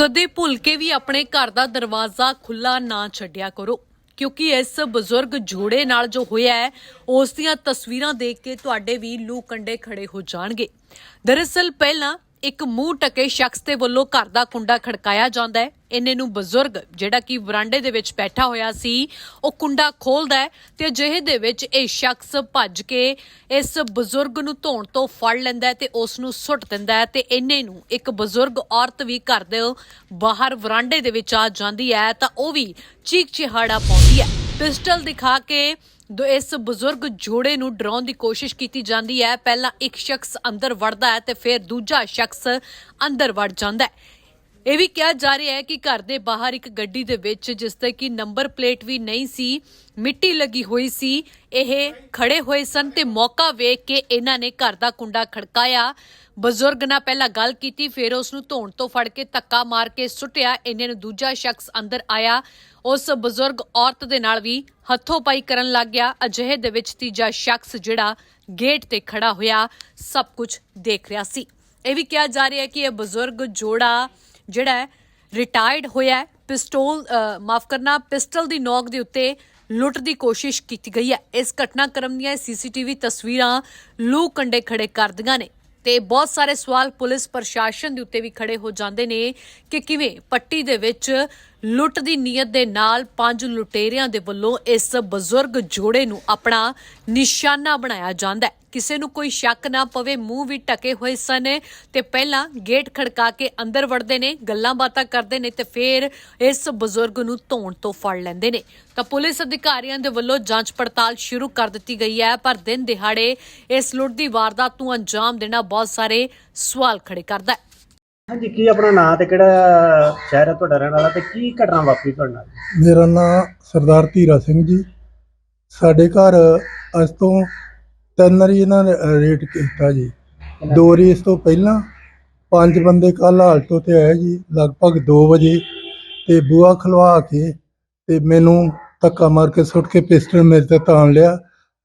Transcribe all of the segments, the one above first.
ਕਦੇ ਭੁੱਲ ਕੇ ਵੀ ਆਪਣੇ ਘਰ ਦਾ ਦਰਵਾਜ਼ਾ ਖੁੱਲਾ ਨਾ ਛੱਡਿਆ ਕਰੋ। ਕਿਉਂਕਿ ਇਸ ਬਜ਼ੁਰਗ ਜੋੜੇ ਨਾਲ ਜੋ ਹੋਇਆ ਹੈ, ਉਸ ਦੀਆਂ ਤਸਵੀਰਾਂ ਦੇਖ ਕੇ ਤੁਹਾਡੇ ਵੀ ਲੂ ਕੰਡੇ ਖੜੇ ਹੋ ਜਾਣਗੇ। ਦਰਅਸਲ ਪਹਿਲਾਂ ਇੱਕ ਮੂੰਹ ਟਕੇ ਸ਼ਖਸ ਦੇ ਵੱਲੋਂ ਘਰ ਦਾ ਕੁੰਡਾ ਖੜਕਾਇਆ ਜਾਂਦਾ ਹੈ। ਇੰਨੇ ਨੂੰ ਬਜ਼ੁਰਗ, ਜਿਹੜਾ ਕਿ ਵਰਾਂਡੇ ਦੇ ਵਿੱਚ ਬੈਠਾ ਹੋਇਆ ਸੀ, ਉਹ ਕੁੰਡਾ ਖੋਲਦਾ ਤੇ ਅਜਿਹੇ ਦੇ ਵਿੱਚ ਇਹ ਸ਼ਖਸ ਭੱਜ ਕੇ ਇਸ ਬਜ਼ੁਰਗ ਨੂੰ ਧੌਣ ਤੋਂ ਫੜ ਲੈਂਦਾ ਤੇ ਉਸ ਨੂੰ ਸੁੱਟ ਦਿੰਦਾ ਤੇ ਇੰਨੇ ਨੂੰ ਇੱਕ ਬਜ਼ੁਰਗ ਔਰਤ ਵੀ ਘਰ ਦੇ ਬਾਹਰ ਵਰਾਂਡੇ ਦੇ ਵਿੱਚ ਆ ਜਾਂਦੀ ਹੈ ਤਾਂ ਉਹ ਵੀ ਚੀਕ ਚਿਹਾੜਾ ਪਾਉਂਦੀ ਹੈ। ਪਿਸਟਲ ਦਿਖਾ ਕੇ ਦੋ ਇਸ ਬਜ਼ੁਰਗ ਜੋੜੇ ਨੂੰ ਡਰਾਉਣ ਦੀ ਕੋਸ਼ਿਸ਼ ਕੀਤੀ ਜਾਂਦੀ ਹੈ। ਪਹਿਲਾਂ ਇੱਕ ਸ਼ਖਸ ਅੰਦਰ ਵੜਦਾ ਹੈ ਤੇ ਫਿਰ ਦੂਜਾ ਸ਼ਖਸ ਅੰਦਰ ਵੜ ਜਾਂਦਾ ਹੈ। ਇਹ ਵੀ ਕਿਹਾ ਜਾ ਰਿਹਾ ਹੈ ਕਿ ਘਰ ਦੇ ਬਾਹਰ ਇੱਕ ਗੱਡੀ ਦੇ ਵਿੱਚ, ਜਿਸ ਤੇ ਕਿ ਨੰਬਰ ਪਲੇਟ ਵੀ ਨਹੀਂ ਸੀ, ਮਿੱਟੀ ਲੱਗੀ ਹੋਈ ਸੀ, ਇਹ ਖੜੇ ਹੋਏ ਸਨ ਤੇ ਮੌਕਾ ਵੇਖ ਕੇ ਇਹਨਾਂ ਨੇ ਘਰ ਦਾ ਕੁੰਡਾ ਖੜਕਾਇਆ। ਬਜ਼ੁਰਗ ਨਾਲ ਪਹਿਲਾਂ ਗੱਲ ਕੀਤੀ, ਫਿਰ ਉਸ ਨੂੰ ਧੌਣ ਤੋਂ ਫੜ ਕੇ ਧੱਕਾ ਮਾਰ ਕੇ ਸੁੱਟਿਆ। ਇਹਨਾਂ ਨੂੰ ਦੂਜਾ ਸ਼ਖਸ ਅੰਦਰ ਆਇਆ। ਉਸ ਬਜ਼ੁਰਗ ਔਰਤ ਦੇ ਨਾਲ ਵੀ ਹੱਥੋਂ ਪਾਈ ਕਰਨ ਲੱਗ ਗਿਆ। ਅਜਿਹੇ ਦੇ ਵਿੱਚ ਤੀਜਾ ਸ਼ਖਸ ਜਿਹੜਾ ਗੇਟ ਤੇ ਖੜਾ ਹੋਇਆ, ਸਭ ਕੁਝ ਦੇਖ ਰਿਹਾ ਸੀ। ਇਹ ਵੀ ਕਿਹਾ ਜਾ ਰਿਹਾ ਹੈ ਕਿ ਇਹ ਬਜ਼ੁਰਗ ਜੋੜਾ ਜਿਹੜਾ ਰਿਟਾਇਰਡ ਹੋਇਆ ਹੈ ਪਿਸਟਲ ਮਾਫ ਕਰਨਾ ਪਿਸਟਲ ਦੀ ਨੋਕ ਦੇ ਉੱਤੇ ਲੁੱਟ ਦੀ ਕੋਸ਼ਿਸ਼ ਕੀਤੀ ਗਈ ਹੈ। ਇਸ ਘਟਨਾਕ੍ਰਮ ਦੀਆਂ ਸੀਸੀਟੀਵੀ ਤਸਵੀਰਾਂ ਲੂ ਕੰਡੇ ਖੜੇ ਕਰਦੀਆਂ ਨੇ ਤੇ ਬਹੁਤ ਸਾਰੇ ਸਵਾਲ ਪੁਲਿਸ ਪ੍ਰਸ਼ਾਸਨ ਦੇ ਉੱਤੇ ਵੀ ਖੜੇ ਹੋ ਜਾਂਦੇ ਨੇ ਕਿ ਕਿਵੇਂ ਪੱਟੀ ਦੇ ਵਿੱਚ ਲੁੱਟ ਦੀ ਨੀਅਤ ਦੇ ਨਾਲ ਪੰਜ ਲੁਟੇਰਿਆਂ ਦੇ ਵੱਲੋਂ ਇਸ ਬਜ਼ੁਰਗ ਜੋੜੇ ਨੂੰ ਆਪਣਾ ਨਿਸ਼ਾਨਾ ਬਣਾਇਆ ਜਾਂਦਾ ਹੈ। ਕਿਸੇ ਨੂੰ ਕੋਈ ਸ਼ੱਕ ਨਾ ਪਵੇ, ਮੂੰਹ ਵੀ ਟਕੇ ਹੋਏ ਸਨ ਤੇ ਪਹਿਲਾਂ ਗੇਟ ਖੜਕਾ ਕੇ ਅੰਦਰ ਵੜਦੇ ਨੇ, ਗੱਲਾਂ ਬਾਤਾਂ ਕਰਦੇ ਨੇ ਤੇ ਫਿਰ ਇਸ ਬਜ਼ੁਰਗ ਨੂੰ ਧੌਣ ਤੋਂ ਫੜ ਲੈਂਦੇ ਨੇ। ਤਾਂ ਪੁਲਿਸ ਅਧਿਕਾਰੀਆਂ ਦੇ ਵੱਲੋਂ ਜਾਂਚ ਪੜਤਾਲ ਸ਼ੁਰੂ ਕਰ ਦਿੱਤੀ ਗਈ ਹੈ, ਪਰ ਦਿਨ ਦਿਹਾੜੇ ਇਸ ਲੁੱਟ ਦੀ ਵਾਰਦਾਤ ਨੂੰ ਅੰਜਾਮ ਦੇਣਾ ਬਹੁਤ ਸਾਰੇ ਸਵਾਲ ਖੜੇ ਕਰਦਾ ਹੈ। ਹਾਂਜੀ, ਕੀ ਆਪਣਾ ਨਾਂ ਤੇ ਕਿਹੜਾ ਸ਼ਹਿਰ ਹੈ ਤੁਹਾਡਾ ਰਹਿਣ ਵਾਲਾ ਤੇ ਕੀ ਘਟਨਾ ਵਾਪਰੀ ਤੁਹਾਡੇ ਨਾਲ? ਮੇਰਾ ਨਾਮ ਸਰਦਾਰ ਧੀਰਾ ਸਿੰਘ ਜੀ। ਸਾਡੇ ਘਰ ਅੱਜ ਤੋਂ ਤਿੰਨ ਵਾਰੀ ਇਹਨਾਂ ਨੇ ਰੇਟ ਕੀਤਾ ਜੀ। ਦੋ ਵਾਰੀ ਇਸ ਤੋਂ ਪਹਿਲਾਂ ਪੰਜ ਬੰਦੇ ਕੱਲ ਆਲਟੋ ਤੇ ਆਏ ਜੀ, ਲਗਭਗ 2 ਵਜੇ ਤੇ ਬੂਆ ਖਲਵਾ ਕੇ ਤੇ ਮੈਨੂੰ ਧੱਕਾ ਮਾਰ ਕੇ ਸੁੱਟ ਕੇ ਪਿਸਟਲ ਮੇਰੇ ਤੇ ਤਾਣ ਲਿਆ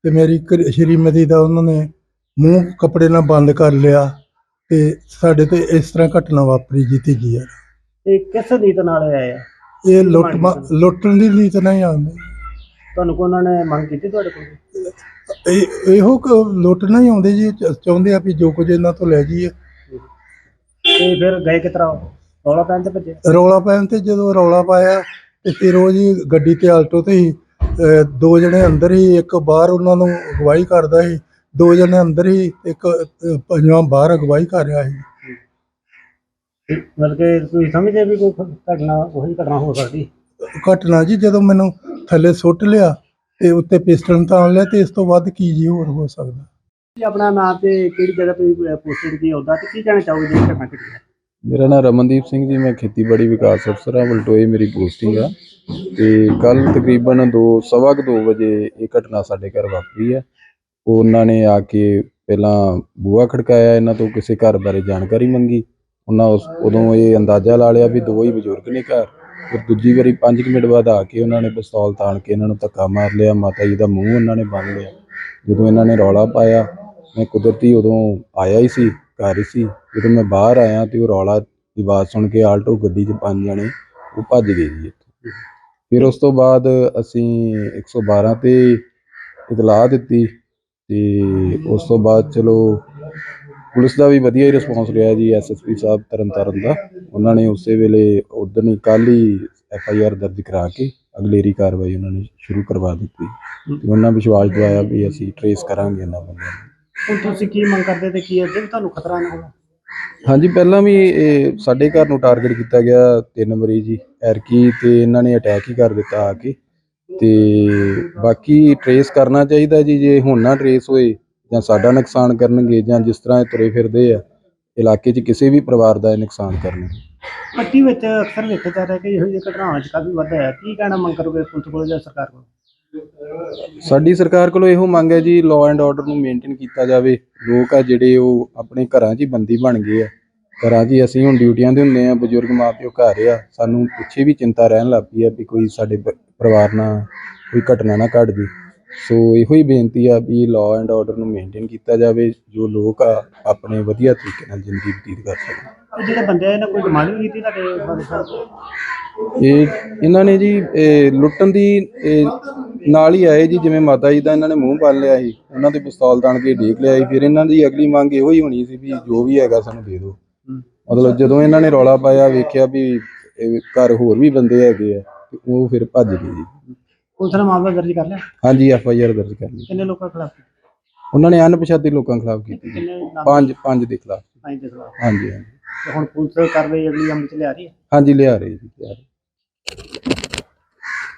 ਤੇ ਮੇਰੀ ਸ਼੍ਰੀਮਤੀ ਦਾ ਉਹਨਾਂ ਨੇ ਮੂੰਹ ਕੱਪੜੇ ਨਾਲ ਬੰਦ ਕਰ ਲਿਆ। ਤੇ ਸਾਡੇ ਤੇ ਇਸ ਤਰ੍ਹਾਂ ਘਟਨਾ ਵਾਪਰੀ ਜੀ ਤੀਜੀ ਵਾਰ ਤੇ ਕਿਸ ਨੀਤ ਨਾਲ ਆਏ ਆ? ਇਹ ਲੁੱਟ ਮਾ- ਲੁੱਟਣ ਦੀ ਨੀਤ ਨਹੀਂ ਆਉਂਦੀ ਤੁਹਾਨੂੰ ਕੋ ਉਹਨਾਂ ਨੇ ਮੰਗ ਕੀਤੀ ਤੁਹਾਡੇ ਕੋਲ? ਇਹ ਇਹੋ ਕੁ ਲੁੱਟਣਾ ਹੀ ਆਉਂਦੇ ਜੀ ਚ- ਚਾਹੁੰਦੇ ਆ ਵੀ ਜੋ ਕੁਝ ਇਹਨਾਂ ਤੋਂ ਲੈ ਜਾਈਏ। ਤੇ ਫਿਰ ਗਏ ਕਿਤਰਾ ਰੌਲਾ ਪੈਣ ਤੇ ਭੱਜੇ? ਰੌਲਾ ਪੈਣ ਤੇ ਜਦੋਂ ਰੌਲਾ ਪਾਇਆ ਤੇ ਫਿਰ ਉਹ ਜੀ ਗੱਡੀ ਤੇ ਆਲਟੋ ਤੇ ਹੀ ਅਹ, ਦੋ ਜਣੇ ਅੰਦਰ ਹੀ ਇੱਕ ਬਾਹਰ ਉਹਨਾਂ ਨੂੰ ਅਗਵਾਈ ਕਰਦਾ ਸੀ। ਦੋ ਜਣੇ ਅੰਦਰ ਹੀ ਇੱਕ ਪੰਜਵਾਂ ਬਾਹਰ ਅਗਵਾਈ ਕਰ ਰਿਹਾ ਸੀ। ਮਤਲਬ ਕਿ ਤੁਸੀਂ ਸਮਝਦੇ ਵੀ ਕੋਈ ਘਟਨਾ ਉਹੀ ਘਟਨਾ ਹੋ ਸਕਦੀ? ਘਟਨਾ ਜੀ ਜਦੋਂ ਮੈਨੂੰ ਥੱਲੇ ਸੁੱਟ ਲਿਆ ਤੇ ਉੱਤੇ ਪਿਸਟਲ ਤਾਣ ਲਿਆ ਤੇ ਇਸ ਤੋਂ ਵੱਧ ਕੀ ਜੀ ਹੋਰ ਹੋ ਸਕਦਾ? ਜੀ ਆਪਣਾ ਨਾਂ ਤੇ ਕਿਹੜੀ ਜਗ੍ਹਾ ਤੇ ਪੋਸਟਡ ਕੀ ਹੁੰਦਾ ਤੇ ਕੀ ਕਹਿਣਾ ਚਾਹੋਗੇ ਜਿਹੜੀ ਘਟਨਾ ਘਟੀ ਹੈ? ਮੇਰਾ ਨਾਮ ਰਮਨਦੀਪ ਸਿੰਘ ਜੀ ਮੈਂ ਖੇਤੀਬਾੜੀ ਵਿਕਾਸ ਅਫਸਰ ਹਾਂ ਬਲਟੋਏ ਮੇਰੀ ਪੋਸਟਿੰਗ ਆ। ਤੇ ਕੱਲ ਤਕਰੀਬਨ 2 ਸਵਾ ਕੁ ਦੋ ਵਜੇ ਇਹ ਘਟਨਾ ਸਾਡੇ ਘਰ ਵਾਪਰੀ ਹੈ। ਉਹਨਾਂ ਨੇ ਆ ਕੇ ਪਹਿਲਾਂ ਬੂਹਾ ਖੜਕਾਇਆ ਇਹਨਾਂ ਤੋਂ, ਕਿਸੇ ਘਰ ਬਾਰੇ ਜਾਣਕਾਰੀ ਮੰਗੀ। ਉਹਨਾਂ ਉਸ ਉਦੋਂ ਇਹ ਅੰਦਾਜ਼ਾ ਲਾ ਲਿਆ ਵੀ ਦੋ ਹੀ ਬਜ਼ੁਰਗ ਨੇ ਘਰ। ਫਿਰ ਦੂਜੀ ਵਾਰੀ 5 ਮਿੰਟ ਬਾਅਦ ਆ ਕੇ ਉਹਨਾਂ ਨੇ ਪਿਸਤੌਲ ਤਾਣ ਕੇ ਇਹਨਾਂ ਨੂੰ ਧੱਕਾ ਮਾਰ ਲਿਆ, ਮਾਤਾ ਜੀ ਦਾ ਮੂੰਹ ਉਹਨਾਂ ਨੇ ਬੰਨ ਲਿਆ। ਜਦੋਂ ਇਹਨਾਂ ਨੇ ਰੌਲਾ ਪਾਇਆ, ਮੈਂ ਕੁਦਰਤੀ ਉਦੋਂ ਆਇਆ ਹੀ ਸੀ, ਘਰ ਹੀ ਸੀ। ਜਦੋਂ ਮੈਂ ਬਾਹਰ ਆਇਆ ਤੇ ਉਹ ਰੌਲਾ ਦੀ ਆਵਾਜ਼ ਸੁਣ ਕੇ ਆਲਟੋ ਗੱਡੀ 'ਚ ਪੰਜ ਜਣੇ ਉਹ ਭੱਜ ਗਏ ਜੀ ਇੱਥੋਂ। ਫਿਰ ਉਸ ਤੋਂ ਬਾਅਦ ਅਸੀਂ 112 ਤੇ ਇਤਲਾਹ ਦਿੱਤੀ। ਤੇ ਉਸ ਤੋਂ ਬਾਅਦ ਚਲੋ ਪੁਲਿਸ ਦਾ ਵੀ ਵਧੀਆ ਹੀ ਰਿਸਪੌਂਸ ਰਿਹਾ ਜੀ ਐਸਐਸਪੀ ਸਾਹਿਬ ਤਰਨਤਾਰਨ ਦਾ। ਉਹਨਾਂ ਨੇ ਉਸੇ ਵੇਲੇ ਉਦੋਂ ਹੀ ਕੱਲ੍ਹ ਹੀ ਐਫਆਈਆਰ ਦਰਜ ਕਰਾ ਕੇ ਅਗਲੇਰੀ ਕਾਰਵਾਈ ਉਹਨਾਂ ਨੇ ਸ਼ੁਰੂ ਕਰਵਾ ਦਿੱਤੀ। ਤੇ ਉਹਨਾਂ ਵਿਸ਼ਵਾਸ ਦਿਵਾਇਆ ਵੀ ਅਸੀਂ ਟਰੇਸ ਕਰਾਂਗੇ ਇਹਨਾਂ ਬੰਦਿਆਂ ਨੂੰ। ਹੁਣ ਤੁਸੀਂ ਕੀ ਮੰਗ ਕਰਦੇ ਤੇ ਕੀ ਅੱਗੇ ਵੀ ਤੁਹਾਨੂੰ ਖਤਰਾ ਨਾ ਹੋਵੇ? ਹਾਂਜੀ ਪਹਿਲਾਂ ਵੀ ਇਹ ਸਾਡੇ ਘਰ ਨੂੰ ਟਾਰਗੇਟ ਕੀਤਾ ਗਿਆ ਤਿੰਨ ਵਾਰੀ ਜੀ। ਐਰਕੀ ਤੇ ਇਹਨਾਂ ਨੇ ਅਟੈਕ ਹੀ ਕਰ ਦਿੱਤਾ ਆ ਕੇ। ਤੇ ਬਾਕੀ ਟਰੇਸ ਕਰਨਾ ਚਾਹੀਦਾ ਜੀ ਜੇ ਹੁਣ ਨਾ ਟਰੇਸ ਹੋਏ ਜਾਂ ਸਾਡਾ ਨੁਕਸਾਨ ਕਰਨਗੇ ਜਾਂ ਜਿਸ ਤਰ੍ਹਾਂ ਇਹ ਤੁਰੇ ਫਿਰਦੇ ਆ ਇਲਾਕੇ 'ਚ ਕਿਸੇ ਵੀ ਪਰਿਵਾਰ ਦਾ ਇਹ ਨੁਕਸਾਨ ਕਰਨਗੇ। ਪੱਟੀ ਵਿੱਚ ਅਕਸਰ ਵੇਖਿਆ ਜਾ ਰਿਹਾ ਕਿ ਇਹੋ ਜਿਹੀ ਘਟਨਾਵਾਂ 'ਚ ਕਾਫੀ ਵਾਧਾ ਹੈ। ਕੀ ਕਹਿਣਾ ਮੰਗ ਕਰੋਗੇ ਪੁਲਿਸ ਕੋਲ ਜਾਂ ਸਰਕਾਰ ਕੋਲ? ਸਾਡੀ ਸਰਕਾਰ ਕੋਲੋਂ ਇਹੋ ਮੰਗ ਹੈ ਜੀ ਲਾਅ ਐਂਡ ਆਰਡਰ ਨੂੰ ਮੇਨਟੇਨ ਕੀਤਾ ਜਾਵੇ। ਲੋਕ ਆ ਜਿਹੜੇ ਉਹ ਆਪਣੇ ਘਰਾਂ 'ਚ ਹੀ ਬੰਦੀ ਬਣ ਗਏ ਆ। ਘਰਾਂ 'ਚ ਹੀ ਅਸੀਂ ਹੁਣ ਡਿਊਟੀਆਂ ਤੇ ਹੁੰਦੇ ਆ ਬਜ਼ੁਰਗ ਮਾਪਿਓ ਘਰ ਆ ਸਾਨੂੰ ਪਿੱਛੇ ਵੀ ਚਿੰਤਾ ਰਹਿਣ ਲੱਗ ਪਈ ਆ ਵੀ ਕੋਈ ਸਾਡੇ ਪਰਿਵਾਰ ਨਾਲ ਕੋਈ ਘਟਨਾ ਨਾ ਘਟ ਜੇ ਸੋ ਇਹੋ ਹੀ ਬੇਨਤੀ ਆ ਵੀ ਲਾਅ ਐਂਡ ਆਰਡਰ ਨੂੰ ਮੇਨਟੇਨ ਕੀਤਾ ਜਾਵੇ ਜੋ ਲੋਕ ਆ ਆਪਣੇ ਵਧੀਆ ਤਰੀਕੇ ਨਾਲ ਜ਼ਿੰਦਗੀ ਬਤੀਤ ਕਰ ਸਕਣ। ਇਹ ਜਿਹੜੇ ਬੰਦੇ ਆ ਇਹਨਾਂ ਕੋਈ ਡਿਮਾਂਡ ਵੀ ਕੀਤੀ ਤੁਹਾਡੇ ਬਾਰੇ ਸਾਹਿਬ ਇਹ ਇਹਨਾਂ ਨੇ ਜੀ ਲੁੱਟਣ ਦੀ ਨਾਲ ਹੀ ਆਏ ਜੀ ਜਿਵੇਂ ਮਾਤਾ ਜੀ ਦਾ ਇਹਨਾਂ ਨੇ ਮੂੰਹ ਪਾਲ ਲਿਆ ਸੀ ਉਹਨਾਂ ਦੇ ਪਿਸਤੌਲ ਤਾਣ ਕੇ ਢੇਕ ਲਿਆ ਸੀ ਫਿਰ ਇਹਨਾਂ ਦੀ ਅਗਲੀ ਮੰਗ ਇਹੋ ਹੀ ਹੋਣੀ ਸੀ ਵੀ ਜੋ ਵੀ ਹੈਗਾ ਸਾਨੂੰ ਦੇ ਦਿਓ। ਮਤਲਬ ਜਦੋਂ ਇਹਨਾਂ ਨੇ ਰੌਲਾ ਪਾਇਆ ਵੇਖਿਆ ਵੀ ਘਰ ਹੋਰ ਵੀ ਬੰਦੇ ਹੈਗੇ ਆ। ਉਹ ਫਿਰ ਭੱਜ ਗਏ ਜੀ। ਪੁਲਿਸ ਨੇ ਮਾਮਲਾ ਦਰਜ ਕਰ ਲਿਆ? ਹਾਂਜੀ ਐਫ ਆਈ ਆਰ ਦਰਜ ਕਰ ਲਈ। ਕਿੰਨੇ ਲੋਕਾਂ ਖਿਲਾਫ ਉਹਨਾਂ ਨੇ ਅਣਪਛਾਤੇ ਲੋਕਾਂ ਖਿਲਾਫ ਕੀਤੀ ਜੀ। ਕਿੰਨੇ ਨਾਮ? ਪੰਜ ਪੰਜ ਦੇ ਖਿਲਾਫ। ਆਈ ਦੇ ਖਿਲਾਫ। ਹਾਂਜੀ ਹਾਂਜੀ। ਤੇ ਹੁਣ ਪੁਲਿਸ ਕਾਰਵਾਈ ਅਗਲੀ ਅਮਲ ਚ ਲਿਆ ਰਹੀ ਹੈ? ਹਾਂਜੀ ਲਿਆ ਰਹੇ ਜੀ ਲਿਆ ਰਹੇ